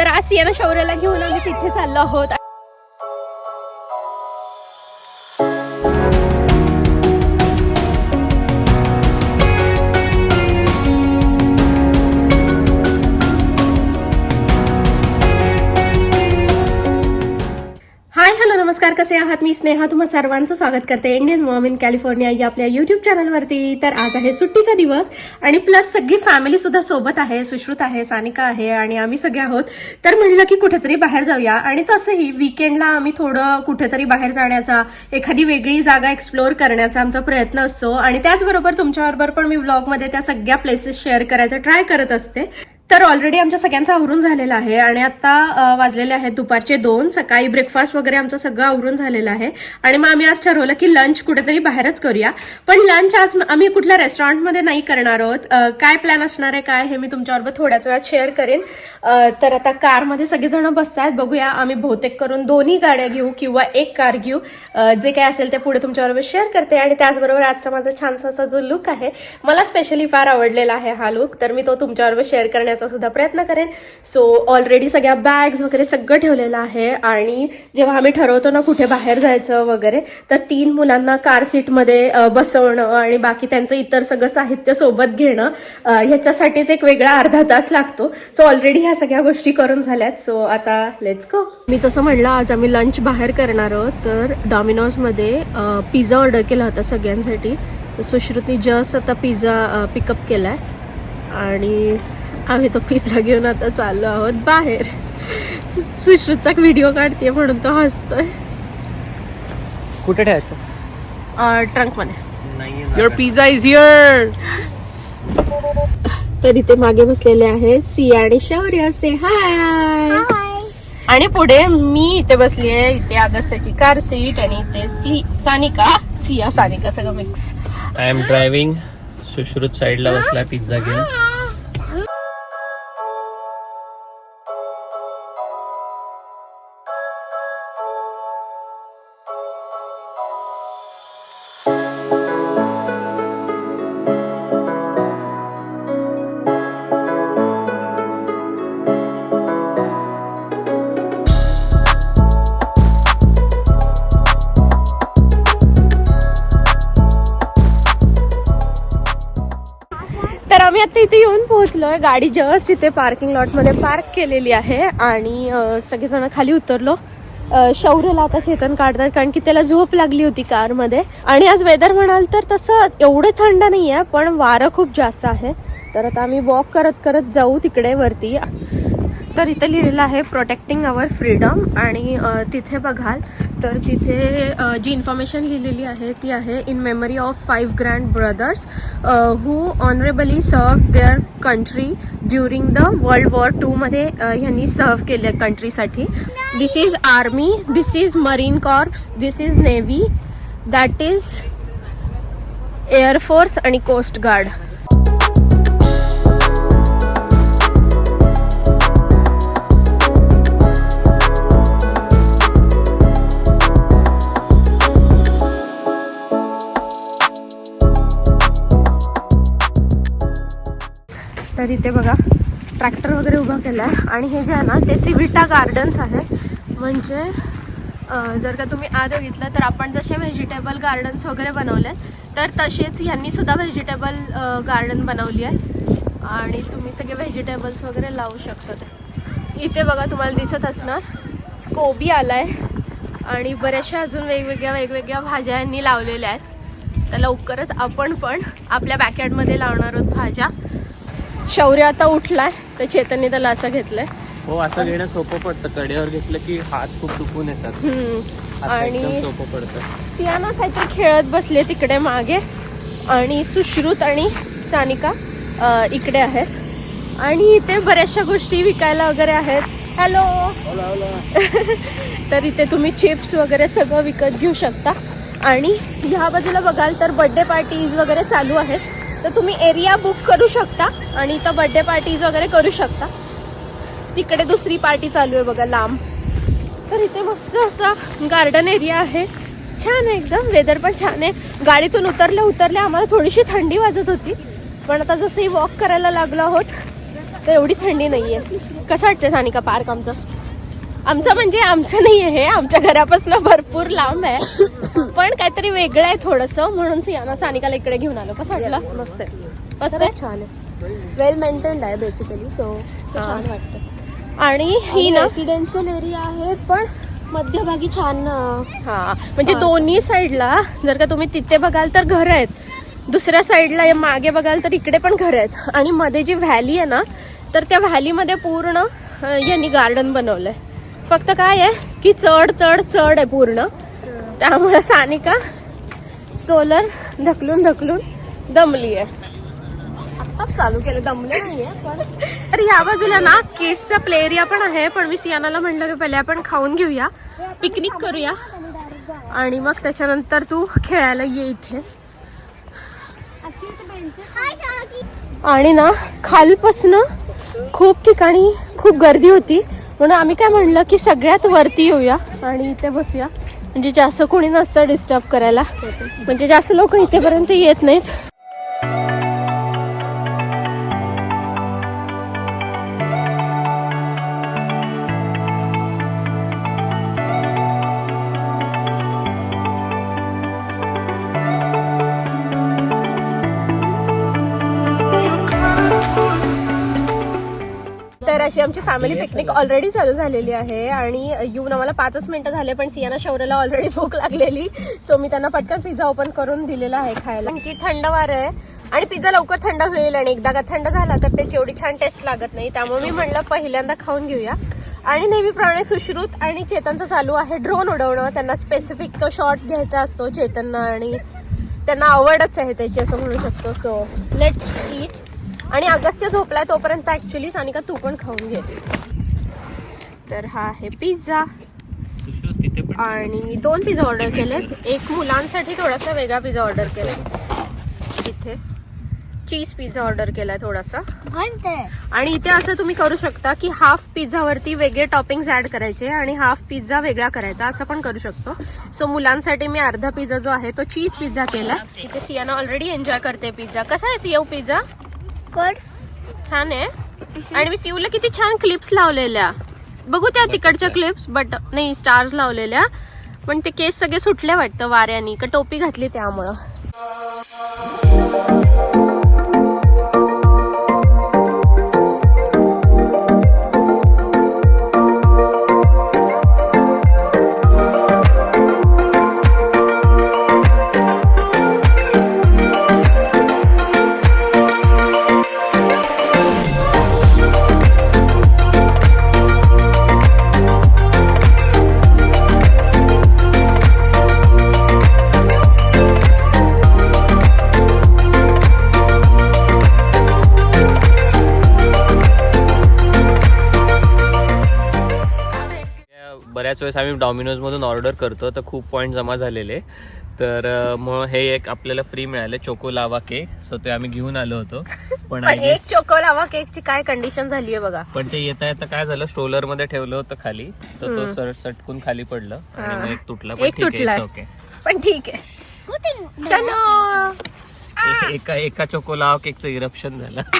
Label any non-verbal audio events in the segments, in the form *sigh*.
तर आज सियाना शौर्याला घेऊन आम्ही तिथे चाललो आहोत. मी स्नेहा तुम्हा सर्वांचं स्वागत करते. इंडियन मॉम इन कॅलिफोर्निया या आपल्या युट्यूब चॅनलवरती तर आज आहे सुट्टीचा दिवस आणि प्लस सगळी फॅमिली सुद्धा सोबत आहे सुश्रुत आहे सानिका आहे आणि आम्ही सगळे आहोत. तर म्हणलं की कुठेतरी बाहेर जाऊया आणि तसंही विकेंडला आम्ही थोडं कुठेतरी बाहेर जाण्याचा एखादी वेगळी जागा एक्सप्लोअर करण्याचा आमचा प्रयत्न असतो. आणि त्याचबरोबर तुमच्याबरोबर पण मी व्लॉगमध्ये त्या सगळ्या प्लेसेस शेअर करायचा ट्राय करत असते. तर ऑलरेडी आमच्या सगळ्यांचं आवरून झालेलं आहे आणि आता वाजलेले आहेत दुपारचे दोन. सकाळी ब्रेकफास्ट वगैरे आमचं सगळं आवरून झालेलं आहे. आणि मग आम्ही आज ठरवलं की लंच कुठेतरी बाहेरच करूया. पण लंच आज आम्ही कुठल्या रेस्टॉरंटमध्ये नाही करणार आहोत. काय प्लॅन असणार आहे काय हे मी तुमच्याबरोबर थोड्याच वेळात शेअर करेन. तर आता कारमध्ये सगळेजण आहेत बघूया आम्ही बहुतेक करून दोन्ही गाड्या घेऊ किंवा एक कार घेऊ. जे काय असेल ते पुढे तुमच्याबरोबर शेअर करते आणि त्याचबरोबर आजचा माझा छानसा असा जो लुक आहे मला स्पेशली फार आवडलेला आहे हा लुक तर मी तो तुमच्याबरोबर शेअर करण्याचा सुद्धा प्रयत्न करेन. सो ऑलरेडी सगळ्या बॅग्स वगैरे सगळं ठेवलेलं आहे. आणि जेव्हा आम्ही ठरवतो ना कुठे बाहेर जायचं वगैरे तर तीन मुलांना कार सीटमध्ये बसवणं आणि बाकी त्यांचं इतर सगळं साहित्य सोबत घेणं ह्याच्यासाठीच एक वेगळा अर्धा तास लागतो. सो ऑलरेडी ह्या सगळ्या गोष्टी करून झाल्यात. सो आता लेट्स गो मी जसं म्हणलं आज आम्ही लंच बाहेर करणार आहोत तर डॉमिनोजमध्ये पिझ्झा ऑर्डर केला होता सगळ्यांसाठी. तर सुश्रुतनी जस्ट आता पिझ्झा पिकअप केला आहे आणि आम्ही तो पिझ्झा घेऊन आता चाललो आहोत बाहेर. सुश्रुतचा व्हिडिओ काढते म्हणून तो हसतोय. कुठे ठेवायचं? ट्रंकमध्ये. युअर पिझ्झा इज हिअर तर इथे मागे बसलेले आहेत. सिया आणि शौर्य से हाय आणि पुढे मी इथे बसली आहे इथे अगस्त्याची कार सीट आणि इथे सी सानिका सिया सानिका सगळं mix I am driving Sushrut साईडला बसला पिझ्झा घेऊन. पोहोचलोय गाडी जस्ट इथे पार्किंग लॉटमध्ये पार्क केलेली आहे आणि सगळेजण खाली उतरलो. शौर्यला आता चेतन काढतात कारण की त्याला झोप लागली होती कारमध्ये आणि आज वेदर म्हणाल तर तसं एवढं थंड नाही आहे पण वारं खूप जास्त आहे. तर आता आम्ही वॉक करत करत जाऊ तिकडे वरती. तर इथे लिहिलेलं आहे प्रोटेक्टिंग अवर फ्रीडम आणि तिथे बघाल तर तिथे जी इन्फॉर्मेशन लिहिलेली आहे ती आहे in memory of five grand brothers who honorably served their country during the world war टूमध्ये ह्यांनी सर्व केलं कंट्रीसाठी this is army this is Marine Corps this is Navy that is air force आणि कोस्ट गार्ड तर इथे बघा tractor वगैरे उभा केला आहे आणि हे जे आहे ना ते सिविटा गार्डन्स आहे. म्हणजे जर का तुम्ही आत बघितलं तर आपण जसे व्हेजिटेबल गार्डन्स वगैरे बनवले तर तसेच ह्यांनीसुद्धा व्हेजिटेबल गार्डन बनवली आहे. आणि तुम्ही सगळे व्हेजिटेबल्स वगैरे लावू शकतात इथे बघा तुम्हाला दिसत असणार कोबी आलाय. आणि बऱ्याचशा अजून वेगवेगळ्या वेगवेगळ्या भाज्या यांनी लावलेल्या आहेत. तर लवकरच आपण पण आपल्या बॅकयार्डमध्ये लावणार आहोत भाज्या. शौर्य आता उठलाय तर चेतनने त्याला असं घेतलंय. हो असं घेणं सोपं पडतं. कडेवर घेतलं की हात खूप दुखून येतात. आणि सोपं पडतं. सियाना काहीतरी खेळत बसले तिकडे मागे. आणि सुश्रुत आणि सानिका अ, इकडे आहेत. आणि इथे बऱ्याचशा गोष्टी विकायला वगैरे आहेत. हॅलो! *laughs* तर इथे तुम्ही चिप्स वगैरे सगळं विकत घेऊ शकता. आणि ह्या बाजूला बघाल तर बड्डे पार्टीज वगैरे चालू आहेत. तर तुम्ही एरिया बुक करू शकता आणि इथं बड्डे पार्टीज वगैरे करू शकता. तिकडे दुसरी पार्टी चालू आहे बघा लांब. तर इथे मस्त असा गार्डन एरिया आहे. छान आहे एकदम वेदर पण छान आहे. गाडीतून उतरल्या उतरल्या आम्हाला थोडीशी थंडी वाजत होती. पण आता जसंही वॉक करायला लागलो आहोत तर एवढी थंडी नाही आहे कसं वाटतं सानिका पार्क आमचं? आमचं म्हणजे आमचं नाही आहे आमच्या घरापासून भरपूर लांब आहे. पण काहीतरी वेगळं आहे थोडंसं म्हणून सियाना सानिकाला इकडे घेऊन आलो. कसं वाटलं? मस्त आहे. मस्त आहे? खरंच छान आहे. वेल मेंटेन्ड आहे बेसिकली सो हा. छान वाटतं. आणि ही ना रेसिडेन्शियल एरिया आहे पण मध्यभागी छान अं, हा. म्हणजे दोन्ही साईडला जर का तुम्ही तिथे बघाल तर घर आहेत. दुसऱ्या साईडला या मागे बघाल तर इकडे पण घर आहेत. आणि मध्ये जी व्हॅली आहे ना तर त्या व्हॅलीमध्ये पूर्ण अं, यांनी गार्डन बनवलंय. फक्त काय आहे की चढ चढ चढ आहे पूर्ण. त्यामुळे सानिका सोलर ढकलून ढकलून दमली आहे. चालू केलं दमले नाहीये पण तर ह्या बाजूला ना किड्सचा प्ले एरिया पण आहे पण मी सियानाला म्हटलं की पहिले आपण खाऊन घेऊया पिकनिक करूया. आणि मग त्याच्यानंतर तू खेळायला ये इथे. आणि ना खालपासनं खूप ठिकाणी खूप गर्दी होती. म्हणून आम्ही काय म्हणलं की सगळ्यात वरती येऊया आणि इथे बसूया. म्हणजे जास्त कोणी नसतं डिस्टर्ब करायला. म्हणजे जास्त लोक इथेपर्यंत येत नाहीत. तर अशी आमची फॅमिली पिकनिक ऑलरेडी चालू झालेली आहे आणि येऊन आम्हाला पाचच मिनिटं झाले पण सियाना शौर्यला ऑलरेडी भूक लागलेली. सो मी त्यांना पटकन पिझ्झा ओपन करून दिलेला आहे खायला. की थंड वार आहे आणि पिझ्झा लवकर थंड होईल आणि एकदा का थंड झाला तर त्याची एवढी छान टेस्ट लागत नाही. त्यामुळे मी म्हणलं पहिल्यांदा खाऊन घेऊया. आणि नेहमीप्रमाणे सुश्रुत आणि चेतनचं चालू आहे ड्रोन उडवणं. त्यांना स्पेसिफिक तो शॉट घ्यायचा असतो चेतननं आणि त्यांना आवडच आहे त्याची असं म्हणू शकतो. सो लेट्स ईट आणि अगस्त्य झोपलाय तोपर्यंत ऍक्च्युली सानिका तू पण खाऊन घे. तर हा आहे पिझ्झा आणि दोन पिझ्झा ऑर्डर केलेत. एक मुलांसाठी थोडासा वेगळा पिझ्झा ऑर्डर केलाय. इथे चीज पिझ्झा ऑर्डर केलाय थोडासा. आणि इथे असं तुम्ही करू शकता की हाफ पिझ्झावरती वेगळे टॉपिंग्स ऍड करायचे आणि हाफ पिझ्झा वेगळा करायचा असं पण करू शकतो. सो मुलांसाठी मी अर्धा पिझ्झा जो आहे तो चीज पिझ्झा केला इथे सियाना ऑलरेडी एन्जॉय करते पिझ्झा कसा आहे सियव पिझ्झा छान आहे. आणि मी सिवला किती छान क्लिप्स लावलेल्या. बघू त्या तिकडच्या क्लिप्स बट नाही स्टार्स लावलेल्या. पण ते केस सगळे सुटले वाटतं वाऱ्यानी. का टोपी घातली त्यामुळं. बऱ्याच वेळेस आम्ही डॉमिनोज मधून ऑर्डर करतो तर खूप पॉईंट जमा झालेले. तर मग हे एक आपल्याला फ्री मिळाले चोको लावा केक सो ते आम्ही घेऊन आलो होतो. *laughs* पण एक चोको लावा केकची काय कंडिशन झाली आहे बघा. पण ते येता येता काय झालं स्ट्रोलरमध्ये ठेवलं होतं खाली तर तो सर सटकून खाली पडलं आणि मग एक तुटला पण ठीक आहे. ओके पण ठीक आहे. चलो. एका एका चोको लावा केकचं इरप्शन झालं. *laughs*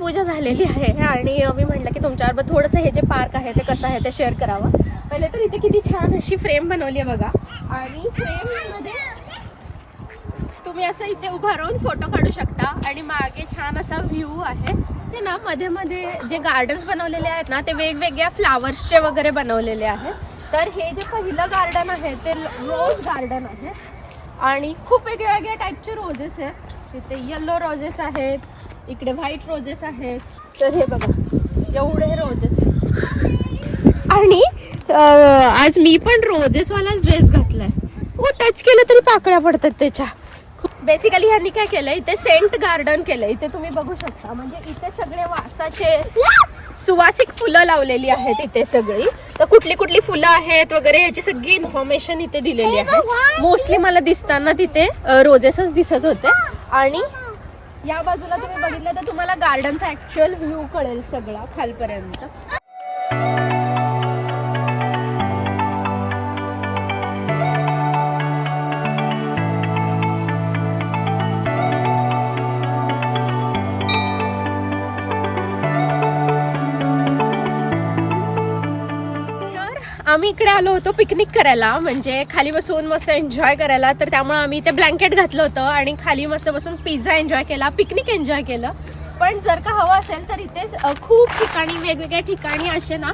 पूजा झालेली आहे आणि मी म्हटलं की तुमच्याबरोबर थोडंसं हे जे पार्क आहे ते कसं आहे ते शेअर करावं. पहिले तर इथे किती छान अशी फ्रेम बनवली आहे बघा. आणि फ्रेममध्ये तुम्ही असं इथे उभा राहून फोटो काढू शकता. आणि मागे छान असा व्ह्यू आहे. ते ना मध्ये मध्ये जे गार्डन्स बनवलेले आहेत ना ते वेगवेगळ्या फ्लावर्सचे वगैरे बनवलेले आहेत. तर हे जे पहिलं गार्डन आहे ते रोज गार्डन आहे. आणि खूप वेगळ्या वेगळ्या टाईपचे रोजेस आहेत. तिथे येल्लो रोजेस आहेत इकडे व्हाईट रोजेस आहेत. तर हे बघा एवढे रोजेस आणि आज मी पण रोजेसवालाच ड्रेस घातलाय. ओ टच केलं तरी पाकळ्या पडतात त्याच्या. बेसिकली ह्यांनी काय केलंय इथे सेंट गार्डन केलंय. इथे तुम्ही बघू शकता. म्हणजे इथे सगळे वासाचे सुवासिक फुलं लावलेली आहेत इथे सगळी. तर कुठली कुठली फुलं आहेत वगैरे याची सगळी इन्फॉर्मेशन इथे दिलेली आहे. मोस्टली मला दिसताना तिथे रोजेसच दिसत होते. आणि या बाजूला तुम्ही बघितलं तर तुम्हाला गार्डनचा ऍक्च्युअल व्ह्यू कळेल सगळा खालपर्यंत. आम्ही इकडे आलो होतो पिकनिक करायला. म्हणजे खाली बसून मस्त एन्जॉय करायला. तर त्यामुळे आम्ही ते ब्लँकेट घातलं होतं आणि खाली मस्त बसून पिझ्झा एन्जॉय केला पिकनिक एन्जॉय केलं. पण जर का हवं असेल तर इथे खूप ठिकाणी वेगवेगळ्या ठिकाणी असे ना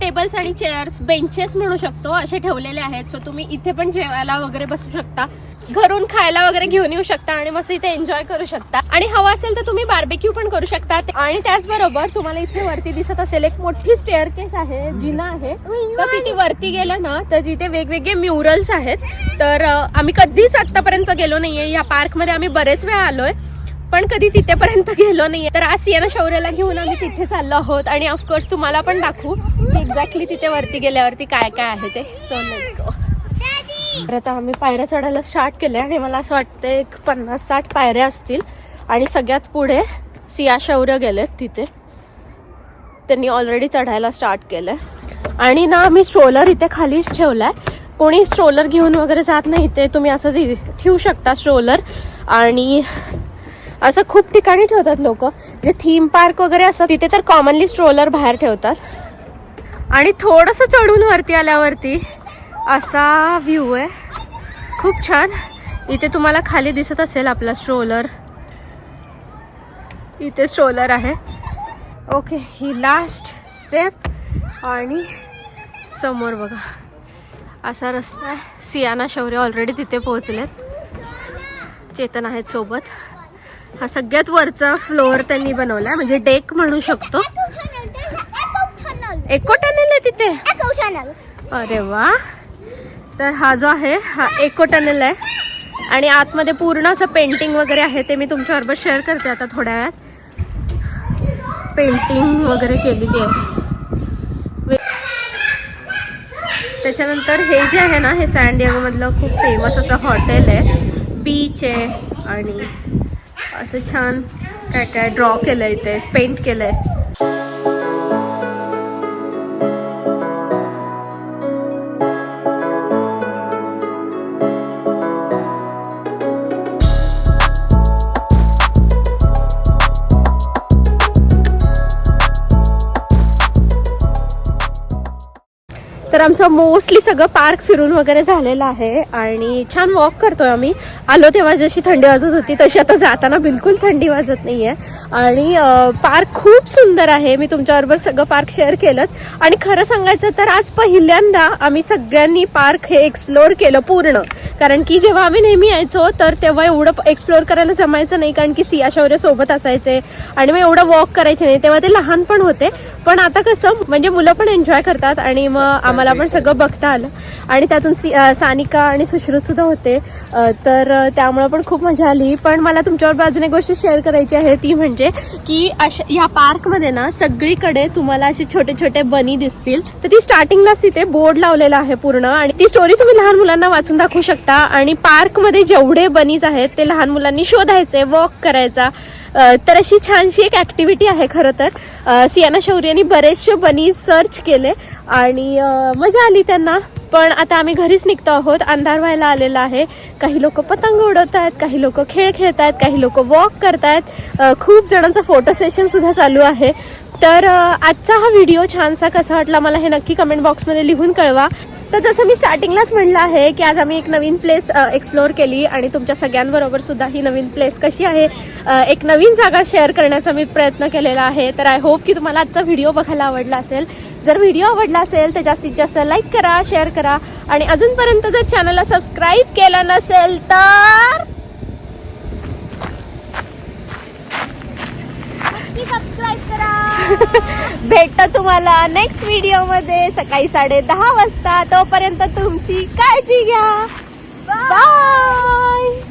टेबल्स आणि चेअर्स बेंचेस म्हणू शकतो असे ठेवलेले आहेत. सो तुम्ही इथे पण जेवायला वगैरे बसू शकता. घरून खायला वगैरे घेऊन येऊ शकता आणि मस्त इथे एन्जॉय करू शकता. आणि हवं असेल तर तुम्ही बार्बेक्यू पण करू शकता. आणि त्याचबरोबर तुम्हाला इथे वरती दिसत असेल एक मोठी स्टेअर केस आहे जिना आहे. तर तिथे वरती गेलं ना तर तिथे वेगवेगळे म्युरल्स आहेत. तर आम्ही कधीच आतापर्यंत गेलो नाहीये. या पार्कमध्ये आम्ही बरेच वेळा आलोय. पण कधी तिथेपर्यंत गेलो नाहीये. तर आज सियाना शौर्याला घेऊन आम्ही तिथे चाललो आहोत. आणि ऑफकोर्स तुम्हाला पण दाखवू एक्झॅक्टली तिथे वरती गेल्यावरती काय काय आहे ते. सो लेट्स गो तर आता आम्ही पायऱ्या चढायला स्टार्ट केल्या आणि मला असं वाटतं एक पन्नास साठ पायऱ्या असतील. आणि सगळ्यात पुढे सिया शौर्य गेलेत तिथे. त्यांनी ऑलरेडी चढायला स्टार्ट केलंय. आणि ना आम्ही स्ट्रोलर इथे खालीच ठेवलाय. कोणी स्ट्रोलर घेऊन वगैरे जात नाही ते तुम्ही असं ठेवू शकता स्ट्रोलर आणि असं खूप ठिकाणी ठेवतात लोक. जे थीम पार्क वगैरे असतात तिथे तर कॉमनली स्ट्रोलर बाहेर ठेवतात. आणि थोडंसं चढून वरती आल्यावरती असा व्ह्यू आहे. खूप छान. इथे तुम्हाला खाली दिसत असेल आपला स्ट्रोलर इथे स्ट्रोलर आहे. ओके ही लास्ट स्टेप आणि समोर बघा. असा रस्ता आहे. सियाना शौर्य ऑलरेडी तिथे पोहोचलेत. चेतन आहेत सोबत. हा सगळ्यात वरचा फ्लोअर त्यांनी बनवलाय. म्हणजे डेक म्हणू शकतो. एको टनेल आहे तिथे. अरे वा. तर हा जो आहे हा एको टनेल आहे. आणि आतमध्ये पूर्ण असं पेंटिंग वगैरे आहे ते मी तुमच्याबरोबर शेअर करते आता थोड्या वेळात. पेंटिंग वगैरे केलेली आहे. त्याच्यानंतर हे जे आहे ना हे सँडियागो खूप फेमस असं हॉटेल आहे. बीच आहे आणि असं छान काय काय ड्रॉ केलं आहे इथे पेंट केलं आहे तर आमचं मोस्टली सगळं पार्क फिरून वगैरे झालेलं आहे आणि छान वॉक करतोय आम्ही. आलो तेव्हा जशी थंडी वाजत होती तशी आता जाताना बिलकुल थंडी वाजत नाही आहे आणि पार्क खूप सुंदर आहे. मी तुमच्याबरोबर सगळं पार्क शेअर केलंच. आणि खरं सांगायचं तर आज पहिल्यांदा आम्ही सगळ्यांनी पार्क हे एक्सप्लोअर केलं पूर्ण. कारण की जेव्हा आम्ही नेहमी यायचो तर तेव्हा एवढं एक्सप्लोअर करायला जमायचं नाही. कारण की सिया शौर्य सोबत असायचे. आणि मग एवढं वॉक करायचे नाही. तेव्हा ते लहान पण होते. पण आता कसं म्हणजे मुलं पण एन्जॉय करतात आणि मग आम्हाला पण सगळं बघता आलं. आणि त्यातून सानिका आणि सुश्रुत सुद्धा होते. तर त्यामुळे पण खूप मजा आली. पण मला तुमच्यावर अजून एक गोष्ट शेअर करायची आहे ती म्हणजे की अशा या पार्कमध्ये ना सगळीकडे तुम्हाला असे छोटे छोटे बनी दिसतील. तर ती स्टार्टिंगलाच तिथे बोर्ड लावलेला आहे पूर्ण. आणि ती स्टोरी तुम्ही लहान मुलांना वाचून दाखवू शकता. आणि पार्कमध्ये जेवढे बनीज आहेत ते लहान मुलांनी शोधायचे वॉक करायचा. तर अशी छानशी एक ऍक्टिव्हिटी आहे खरं तर. सियाना शौर्यानी बरेचसे बनी सर्च केले आणि मजा आली त्यांना. पण आता आम्ही घरीच निघतो आहोत. अंधार व्हायला आलेला आहे. काही लोक पतंग उडवत आहेत काही लोक खेळ खेळत आहेत काही लोक वॉक करतायत. आहेत खूप जणांचा फोटो सेशन सुद्धा चालू आहे. तर आजचा हा व्हिडिओ छानसा कसा वाटला मला हे नक्की कमेंट बॉक्समध्ये लिहून कळवा. तर जसं मी स्टार्टिंगलाच म्हणलं आहे की आज आम्ही एक नवीन प्लेस एक्सप्लोअर केली आणि तुमच्या सगळ्यांबरोबर सुद्धा ही नवीन प्लेस कशी आहे एक नवीन जागा शेअर करण्याचा मी प्रयत्न केलेला आहे. तर आय होप की तुम्हाला आजचा व्हिडिओ बघायला आवडला असेल. जर व्हिडिओ आवडला असेल तर जास्तीत जास्त लाईक करा शेअर करा आणि अजूनपर्यंत जर चॅनलला सबस्क्राईब केलं नसेल तर सबस्क्राईब करा. *laughs* भेटतं तुम्हाला नेक्स्ट व्हिडिओमध्ये सकाळी साडे दहा वाजता. तोपर्यंत तुमची काळजी घ्या. बाय